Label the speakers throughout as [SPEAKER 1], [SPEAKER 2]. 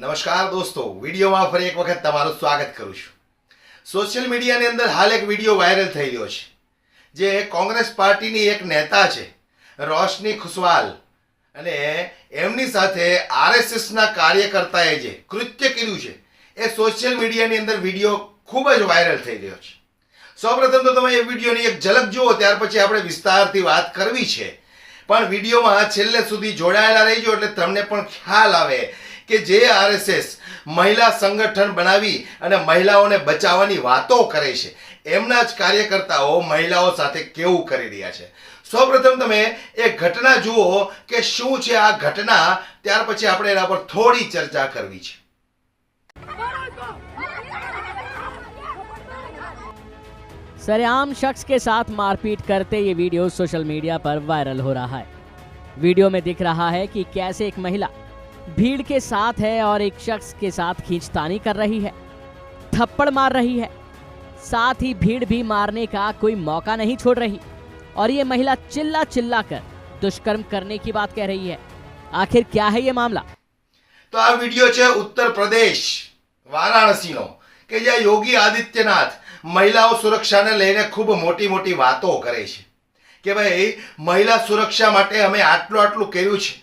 [SPEAKER 1] નમસ્કાર દોસ્તો, વિડીયોમાં ફરી એક વખત તમારું સ્વાગત કરું છું. સોશિયલ મીડિયાની અંદર હાલ એક વીડિયો વાયરલ થઈ રહ્યો છે, જે કોંગ્રેસ પાર્ટીની એક નેતા છે, રોશની ખુશવાલ અને એમની સાથે આરએસએસના કાર્યકર્તાએ જે કૃત્ય કર્યું છે, એ સોશિયલ મીડિયાની અંદર વીડિયો ખૂબ જ વાયરલ થઈ રહ્યો છે. સૌપ્રથમ તો તમે એ વિડીયોની એક ઝલક જુઓ, ત્યાર પછી આપણે વિસ્તારથી વાત કરવી છે. પણ વિડીયોમાં છેલ્લે સુધી જોડાયેલા રહીજો, એટલે તમને પણ ખ્યાલ આવે કે જે આરએસએસ મહિલા સંગઠન બનાવી અને મહિલાઓને બચાવવાની વાતો કરે છે એમના જ કાર્યકર્તાઓ મહિલાઓ સાથે કેવું કરી રહ્યા છે સૌપ્રથમ તમે એ ઘટના જુઓ કે શું છે આ ઘટના ત્યાર પછી આપણે એના પર થોડી ચર્ચા કરવી છે
[SPEAKER 2] सरेआम शख्स के साथ मारपीट करते ये वीडियो सोशल मीडिया पर वायरल हो रहा है वीडियो में दिख रहा है कि कैसे एक महिला भीड़ के साथ है और एक शख्स के साथ खींचतानी कर रही है थप्पड़ मार रही है साथ ही भीड़ भी मारने का कोई मौका नहीं छोड़ रही और ये महिला चिल्ला चिल्ला कर दुष्कर्म करने की बात कह रही है आखिर क्या है ये मामला
[SPEAKER 1] તો આ વિડીયો છે ઉત્તર પ્રદેશ વારાણસીનો કે જ્યાં યોગી આદિત્યનાથ મહિલાઓ સુરક્ષાને લઈને ખૂબ મોટી મોટી વાતો કરે છે કે ભાઈ મહિલા સુરક્ષા માટે અમે આટલું આટલું કર્યું છે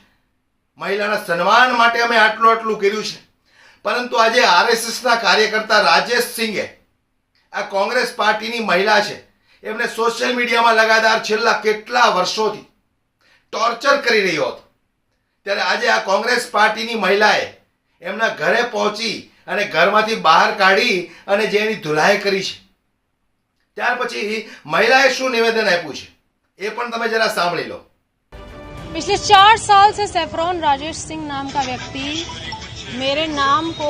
[SPEAKER 1] મહિલાના સન્માન માટે અમે આટલું આટલું કર્યું છે. પરંતુ આજે આરએસએસના કાર્યકર્તા રાજેશ સિંઘે આ કોંગ્રેસ પાર્ટીની મહિલા છે, એમને સોશિયલ મીડિયામાં લગાતાર છેલ્લા કેટલા વર્ષોથી ટોર્ચર કરી રહ્યો હતો. ત્યારે આજે આ કોંગ્રેસ પાર્ટીની મહિલાએ એમના ઘરે પહોંચી અને ઘરમાંથી બહાર કાઢી અને જે એની ધુલાઈ કરી છે. ત્યાર પછી મહિલાએ શું નિવેદન આપ્યું છે, એ પણ તમે જરા સાંભળી લો.
[SPEAKER 3] पिछले चार साल से सेफरॉन राजेश सिंह नाम का व्यक्ति मेरे नाम को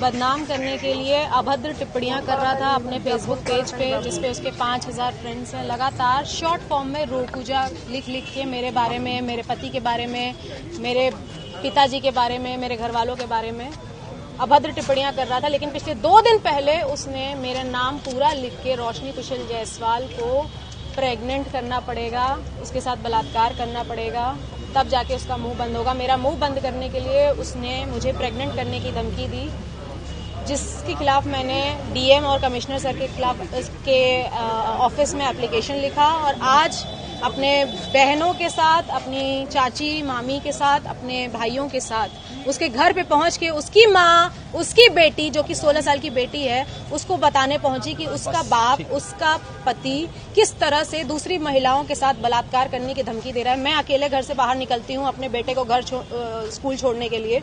[SPEAKER 3] बदनाम करने के लिए अभद्र टिप्पणियाँ कर रहा था अपने फेसबुक पेज पे, जिसपे उसके पाँच हज़ार फ्रेंड्स हैं। लगातार शॉर्ट फॉर्म में रो पूजा लिख लिख के मेरे बारे में, मेरे पति के बारे में, मेरे पिताजी के बारे में, मेरे घर वालों के बारे में अभद्र टिप्पणियाँ कर रहा था। लेकिन पिछले दो दिन पहले उसने मेरा नाम पूरा लिख के रोशनी कुशल जायसवाल को प्रेग्नेंट करना पड़ेगा, उसके साथ बलात्कार करना पड़ेगा, तब जाके उसका मुँह बंद होगा। मेरा मुँह बंद करने के लिए उसने मुझे प्रेग्नेंट करने की धमकी दी, जिसके खिलाफ मैंने डीएम और कमिश्नर सर के खिलाफ के ऑफ़िस में एप्लीकेशन लिखा और आज अपने बहनों के साथ, अपनी चाची, मामी के साथ, अपने भाइयों के साथ उसके घर पे पहुँच के उसकी माँ उसकी बेटी जो कि 16 साल की बेटी है उसको बताने पहुँची कि उसका बाप उसका पति किस तरह से दूसरी महिलाओं के साथ बलात्कार करने की धमकी दे रहा है। मैं अकेले घर से बाहर निकलती हूँ अपने बेटे को घर छो, स्कूल छोड़ने के लिए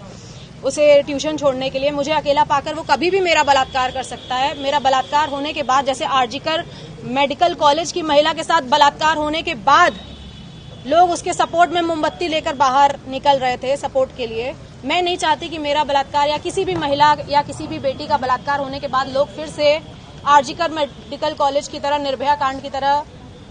[SPEAKER 3] उसे ट्यूशन छोड़ने के लिए। मुझे अकेला पाकर वो कभी भी मेरा बलात्कार कर सकता है। मेरा बलात्कार होने के बाद जैसे आरजीकर मेडिकल कॉलेज की महिला के साथ बलात्कार होने के बाद लोग उसके सपोर्ट में मोमबत्ती लेकर बाहर निकल रहे थे सपोर्ट के लिए। मैं नहीं चाहती कि मेरा बलात्कार या किसी भी महिला या किसी भी बेटी का बलात्कार होने के बाद लोग फिर से आरजीकर मेडिकल कॉलेज की तरह, निर्भया कांड की तरह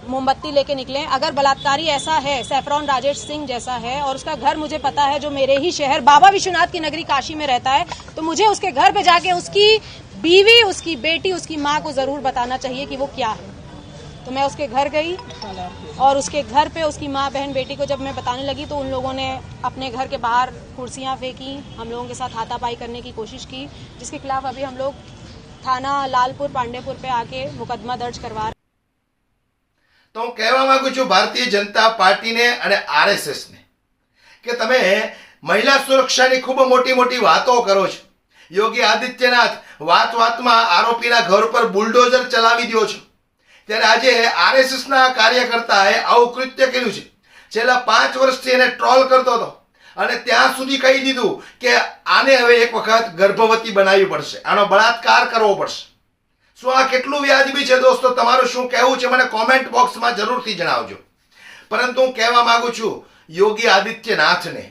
[SPEAKER 3] मोमबत्ती लेके निकले। अगर बलात्कारी ऐसा है, सैफरॉन राजेश सिंह जैसा है, और उसका घर मुझे पता है, जो मेरे ही शहर बाबा विश्वनाथ की नगरी काशी में रहता है तो मुझे उसके घर पे जाके उसकी बीवी, उसकी बेटी, उसकी माँ को ज़रूर बताना चाहिए कि वो क्या है। तो मैं उसके घर गई और उसके घर पे उसकी माँ बहन बेटी को जब मैं बताने लगी तो उन लोगों ने अपने घर के बाहर कुर्सियाँ फेंकी हम लोगों के साथ हाथापाई करने की कोशिश की जिसके खिलाफ अभी हम लोग थाना लालपुर पांडेपुर पे आके मुकदमा दर्ज करवा
[SPEAKER 1] તો હું કહેવા માંગુ છું ભારતીય જનતા પાર્ટીને અને આરએસએસને કે તમે મહિલા સુરક્ષાની ખૂબ મોટી મોટી વાતો કરો છો યોગી આદિત્યનાથ વાત વાતમાં આરોપીના ઘર પર બુલડોઝર ચલાવી દો છો ત્યારે આજે આરએસએસના કાર્યકર્તાએ આવું કૃત્ય કર્યું છે. છેલ્લા પાંચ વર્ષથી એને ટ્રોલ કરતો હતો. અને ત્યાં સુધી કહી દીધું કે આને હવે એક વખત ગર્ભવતી બનાવવી પડશે. આનો બળાત્કાર કરવો પડશે. શું આ કેટલું વ્યાજબી છે દોસ્તો? તમારું શું કહેવું છે? મને કોમેન્ટ બોક્સમાં જરૂરથી જણાવજો. પરંતુ હું કહેવા માગું છું યોગી આદિત્યનાથને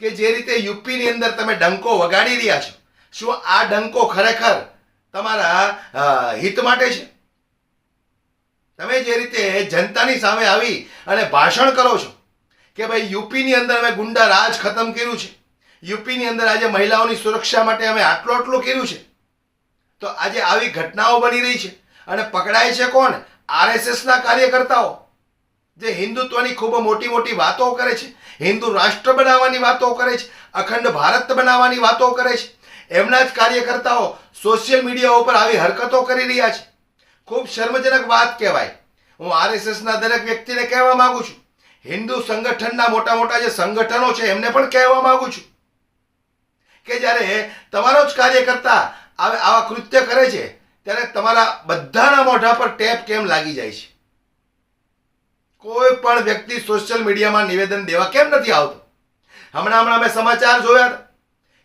[SPEAKER 1] કે જે રીતે યુપીની અંદર તમે ડંકો વગાડી રહ્યા છો. શું આ ડંકો ખરેખર તમારા હિત માટે છે? તમે જે રીતે જનતાની સામે આવી અને ભાષણ કરો છો કે ભાઈ યુપીની અંદર અમે ગુંડા રાજ ખતમ કર્યું છે, યુપીની અંદર આજે મહિલાઓની સુરક્ષા માટે અમે આટલું આટલું કર્યું છે, તો આજે આવી ઘટનાઓ બની રહી છે અને પકડાય છે કોણ? આરએસએસના કાર્યકર્તાઓ, જે હિન્દુત્વની ખૂબ મોટી મોટી વાતો કરે છે, હિન્દુ રાષ્ટ્ર બનાવવાની વાતો કરે છે, અખંડ ભારત બનાવવાની વાતો કરે છે, એમના જ કાર્યકર્તાઓ સોશિયલ મીડિયા ઉપર આવી હરકતો કરી રહ્યા છે. ખૂબ શર્મજનક વાત કહેવાય. હું આરએસએસના દરેક વ્યક્તિને કહેવા માંગુ છું. હિન્દુ સંગઠનના મોટા મોટા જે સંગઠનો છે, એમને પણ કહેવા માંગુ છું. કે જ્યારે તમારો જ કાર્યકર્તા આવે કૃત્ય કરે છે, ત્યારે તમારા બધાના મોઢા પર ટેપ કેમ લાગી જાય છે? કોઈ પણ વ્યક્તિ સોશિયલ મીડિયામાં નિવેદન દેવા કેમ નથી આવતો? હમણાં હમણાં મેં સમાચાર જોયા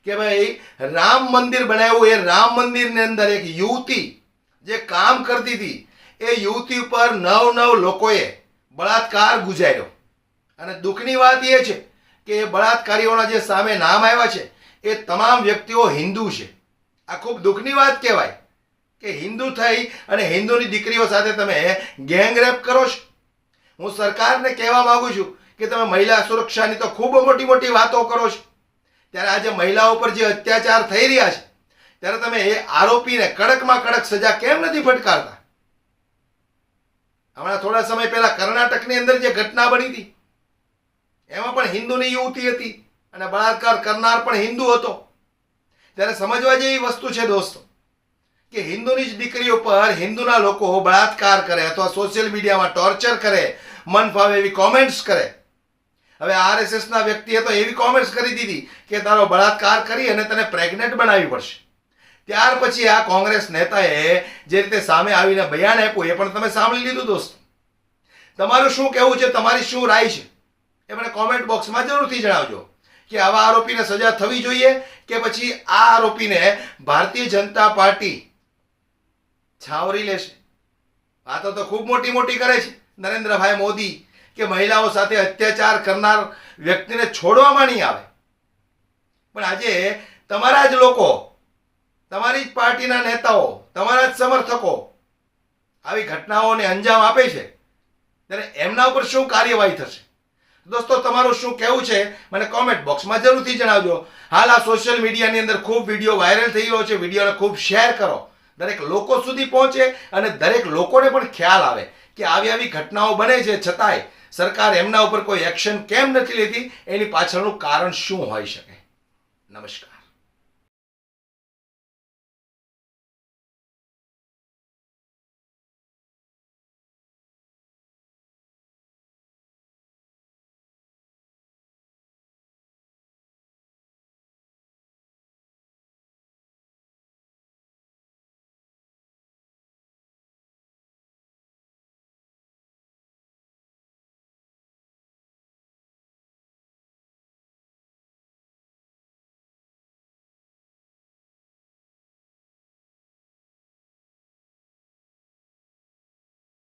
[SPEAKER 1] કે ભાઈ, રામ મંદિર બનાવ્યું, એ રામ મંદિરની અંદર એક યુવતી જે કામ કરતી હતી, એ યુવતી ઉપર નવ નવ લોકોએ બળાત્કાર ગુજાર્યો. અને દુઃખની વાત એ છે કે એ બળાત્કારીઓના જે સામે નામ આવ્યા છે, એ તમામ વ્યક્તિઓ હિન્દુ છે. આ ખૂબ દુઃખની વાત કહેવાય કે હિન્દુ થઈ અને હિન્દુની દીકરીઓ સાથે તમે ગેંગ રેપ કરો છો. હું સરકારને કહેવા માગું છું કે તમે મહિલા સુરક્ષાની તો ખૂબ મોટી મોટી વાતો કરો છો. ત્યારે આજે મહિલાઓ પર જે અત્યાચાર થઈ રહ્યા છે ત્યારે તમે એ આરોપીને કડકમાં કડક સજા કેમ નથી ફટકારતા? હમણાં થોડા સમય પહેલા કર્ણાટકની અંદર જે ઘટના બની હતી, એમાં પણ હિન્દુની યુવતી હતી અને બળાત્કાર કરનાર પણ હિન્દુ હતો. ત્યારે સમજવા જેવી વસ્તુ છે દોસ્તો, કે હિન્દુની જ દીકરીઓ પર હિન્દુના લોકો બળાત્કાર કરે અથવા સોશિયલ મીડિયામાં ટોર્ચર કરે, મન ફાવે એવી કોમેન્ટ્સ કરે. હવે આરએસએસના વ્યક્તિએ તો એવી કોમેન્ટ્સ કરી દીધી કે તારો બળાત્કાર કરી અને તને પ્રેગ્નેન્ટ બનાવવી પડશે. ત્યાર પછી આ કોંગ્રેસ નેતાએ જે રીતે સામે આવીને બયાન આપ્યું, એ પણ તમે સાંભળી લીધું દોસ્ત. તમારું શું કહેવું છે? તમારી શું રાય છે? એ મને કોમેન્ટ બોક્સમાં જરૂરથી જણાવજો. કે આવા આરોપીને સજા થવી જોઈએ કે પછી આ આરોપીને ભારતીય જનતા પાર્ટી છાવરી લેશે? વાતો તો ખૂબ મોટી મોટી કરે છે નરેન્દ્રભાઈ મોદી, કે મહિલાઓ સાથે અત્યાચાર કરનાર વ્યક્તિને છોડવામાં નહીં આવે. પણ આજે તમારા જ લોકો તમારી જ પાર્ટીના નેતાઓ, તમારા જ સમર્થકો આવી ઘટનાઓને અંજામ આપે છે ત્યારે એમના ઉપર શું કાર્યવાહી થશે? દોસ્તો, તમારું શું કહેવું છે? મને કોમેન્ટ બોક્સમાં જરૂરથી જણાવજો. હાલ આ સોશિયલ મીડિયાની અંદર ખૂબ વીડિયો વાયરલ થઈ રહ્યો છે. વિડીયોને ખૂબ શેર કરો. દરેક લોકો સુધી પહોંચે અને દરેક લોકોને પણ ખ્યાલ આવે કે આવી આવી ઘટનાઓ બને છે. છતાંય સરકાર એમના ઉપર કોઈ એક્શન કેમ નથી લેતી? એની પાછળનું કારણ શું હોઈ શકે? નમસ્કાર.